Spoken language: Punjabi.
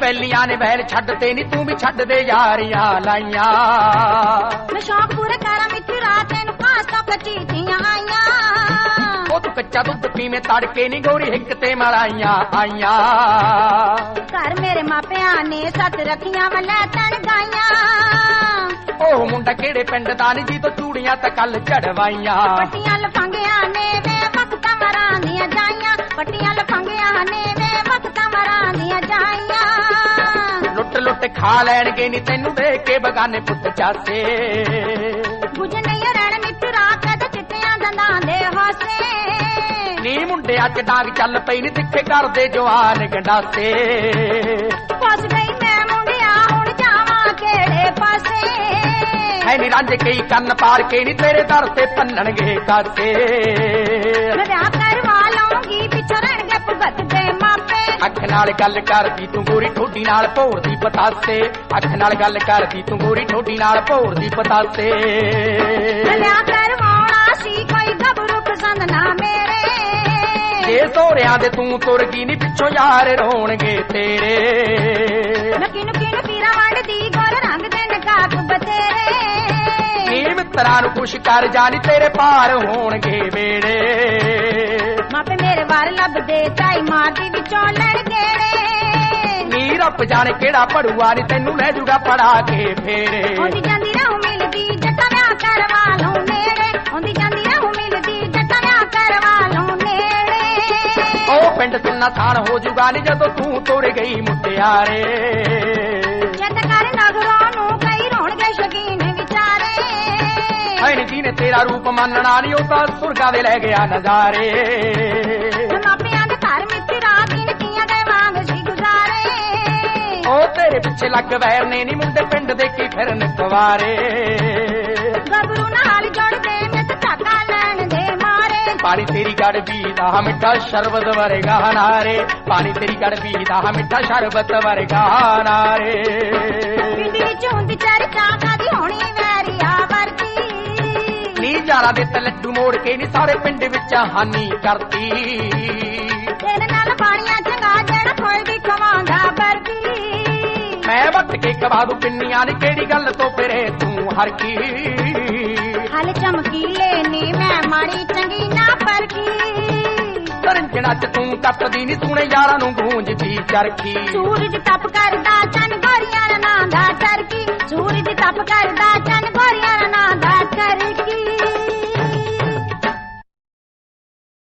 ਬੈਲੀਆਂ ਨੇ ਬੈਲ ਛੱਡ ਤੇ ਨਹੀਂ ਤੂੰ ਵੀ ਛੱਡ ਦੇ ਯਾਰੀਆਂ ਲਾਈਆਂ। ਮੈਂ ਸ਼ੌਕ ਪੂਰੇ ਕਰਾਂ ਮਿੱਠੀ ਰਾਤ ਨੂੰ ਖਾਸ ਤੋਂ ਕਚੀਤੀਆਂ ਆਈਆਂ। ਉਹ ਤੂੰ ਕੱਚਾ ਦੁੱਧ ਪੀਵੇਂ ਤੜਕੇ ਨਹੀਂ ਗੋਰੀ ਹਿੱਕ ਤੇ ਮਲਾਈਆਂ ਆਈਆਂ। ਘਰ ਮੇਰੇ ਮਾਪਿਆਂ ਨੇ ਸੱਤ ਰੱਖੀਆਂ ਵਲੇ ਤਣ ਗਾਈਆਂ। ਉਹ ਮੁੰਡਾ ਕਿਹੜੇ ਪਿੰਡ ਦਾ ਨੀ ਜੀ ਤੋਂ ਚੂੜੀਆਂ ਤਾਂ ਕੱਲ ਚੜਵਾਈਆਂ। ਪੱਟੀਆਂ ਲਫੰਗਿਆਂ ਖਾ ਲੈਣਗੇ ਨੀ ਤੈਨੂੰ ਦੇਖ ਕੇ ਬਗਾਨੇ ਪੁੱਤ ਚਾਸੇ। ਬੁਝ ਨਹੀਂ ਰਹਿਣ ਮਿੱਠੀ ਰਾਤ ਤੇ ਚਿੱਟਿਆਂ ਦੰਦਾਂ ਦੇ ਹਾਸੇ। ਨੀ ਮੁੰਡਿਆਂ ਚ ਡਾਂਗ ਚੱਲ ਪਈ ਨੀ ਤਿੱਖੇ ਕਰਦੇ ਜਵਾਨ ਗੰਡਾਸੇ। ਫਸ ਗਈ ਮੈਂ ਮੁੰਡਿਆ ਹੁਣ ਜਾਵਾਂ ਕਿਹੜੇ ਪਾਸੇ? ਹੈ ਨੀ ਰੰਜ ਕਈ ਕੰਨ ਪਾਰ ਕੇ ਨੀ ਤੇਰੇ ਦਰ ਤੇ ਪੰਨਣਗੇ ਕਾਸੇ। ਨਾਲ ਗੱਲ ਕਰਦੀ ਤੂੰ ਗੋਰੀ ਠੋਡੀ ਨਾਲ ਭੋਰਦੀ ਪਤਾਸੇ। ਅੱਖ ਨਾਲ ਗੱਲ ਕਰਦੀ ਤੂੰ ਗੋਰੀ ਠੋਡੀ ਨਾਲ ਭੋਰਦੀ ਪਤਾਸੇ। ਮੈਂ ਵਿਆਹ ਕਰਵਾਉਣਾ ਸੀ ਕੋਈ ਗੱਭਰੂ ਪਸੰਦ ਨਾ ਮੇਰੇ। ਜੇ ਸੋਹਰਿਆਂ ਦੇ ਤੂੰ ਤੁਰ ਗਈ ਨੀ ਪਿੱਛੋਂ ਯਾਰ ਰੋਣਗੇ ਤੇਰੇ। ਮੈਂ ਕਿਨੂੰ ਕਿਨੂੰ ਪੀਰਾ ਵੰਡਦੀ ਗੋਲ ਰੰਗ ਦੇ ਨਕਾਬ ਬਤੇਰੇ ਨੀ ਮਿੱਤਰਾਂ ਨੂੰ ਖੁਸ਼ ਕਰ ਜਾਣੀ ਤੇਰੇ ਪਾਰ ਹੋਣਗੇ ਵੇੜੇ। ਮਾਪੇ ਮੇਰੇ ਵਾਰ ਲੱਭਦੇ ਚਾਈ ਮਾਰਦੀ ਵਿੱਚੋਂ ਲੜ ਗੇੜੇ। ਨੀ ਰੱਬ ਜਾਣੇ ਕਿਹੜਾ ਪੜੂਆ ਨੀ ਤੈਨੂੰ ਲੈ ਜੂਗਾ ਪੜਾ ਕੇ ਫੇਰੇ। ਆਉਂਦੀ ਜਾਂਦੀ ਰਹੂ ਮਿਲਦੀ ਜੱਟਾਂ ਵਿਆਹ ਕਰਵਾ ਲਊ ਨੇੜੇ। ਆਉਂਦੀ ਜਾਂਦੀ ਰਹੂ ਮਿਲਦੀ ਜੱਟਾਂ ਵਿਆਹ ਕਰਵਾ ਲਊ ਨੇੜੇ। ਉਹ ਪਿੰਡ ਸੁਣਨਾ ਥਾਣ ਹੋ ਜੂਗਾ ਨੀ ਜਦੋਂ ਤੂੰ ਤੁਰ ਗਈ ਮੁੱਟਿਆਰੇ। ਐਨ ਜੀ ਨੇ ਤੇਰਾ ਰੂਪ ਮੰਨਣਾ ਨੀ ਉਹ ਤਾਂ ਸੁਰਗਾ ਦੇ ਲੈ ਗਿਆ ਨਜ਼ਾਰੇ। ਮਾਪਿਆਂ ਦੇ ਘਰ ਮਿੱਠੀ ਰਾਤ ਦਿਨ ਕੀਆਂ ਗਏ ਵਾਂਗ ਸੀ ਗੁਜ਼ਾਰੇ। ਉਹ ਤੇਰੇ ਪਿੱਛੇ ਲੱਗ ਵੈਰ ਨੇ ਨੀ ਮੁੰਡੇ ਪਿੰਡ ਦੇ ਕੀ ਫਿਰਨ ਕੁਵਾਰੇ ਗੱਭਰੂ ਨਾਲ ਜੋੜਦੇ ਮੈਂ ਤਾਂ ਧਾਗਾ ਲੈਣ ਦੇ ਮਾਰੇ। ਪਾਣੀ ਤੇਰੀ ਗੜ ਵੀ ਦਾ ਮਿੱਠਾ ਸ਼ਰਬਤ ਵਰਗਾ ਨਾਰੇ। ਪਾਣੀ ਤੇਰੀ ਗੜ ਵੀ ਦਾ ਮਿੱਠਾ ਸ਼ਰਬਤ ਵਰਗਾ ਨਾਰੇ। ਪਿੰਡ ਵਿੱਚ ਹੁੰਦੀ ਚਰਚਾ ਕਾਦੀ ਹੋਣੀ ਵੈਰੀਆ ਜਾਰਾ ਦੇ ਤੇ ਲੱਡੂ ਮੋੜ ਕੇ ਨੀ ਸਾਰੇ ਪਿੰਡ ਵਿੱਚ ਹਾਨੀ ਕਰਤੀ ਤੇਰੇ ਨਾਲ ਬਾਣੀਆਂ ਚੰਗਾ ਜਿਹੜਾ ਕੋਈ ਵੀ ਖਵਾਉਂਦਾ ਬਰਫੀ ਮੈਂ ਵੱਟ ਕੇ ਕਵਾ ਦੂ ਪਿੰਨੀਆਂ ਨੀ ਕਿਹੜੀ ਗੱਲ ਤੋਂ ਫਿਰੇ ਤੂੰ ਹਰ ਕੀ ਹਲ ਚਮਕੀਲੇ ਨੇ ਮੈਂ ਮਾੜੀ ਚੰਗੀ ਨਾ ਪਰਖੀ। ਸਰੰਜਣਾ ਚ ਤੂੰ ਕੱਟਦੀ ਨੀ ਸੂਣੇ ਯਾਰਾਂ ਨੂੰ ਗੂੰਜਦੀ ਚਰਖੀ। ਸੂਰਜ ਤਪ ਕਰਦਾ ਚੰਨ ਗੋਰੀਆਂ ਨਾਂ ਦਾ ਚਰਖੀ। ਸੂਰਜ ਤਪ ਕਰਦਾ ਚੰਨ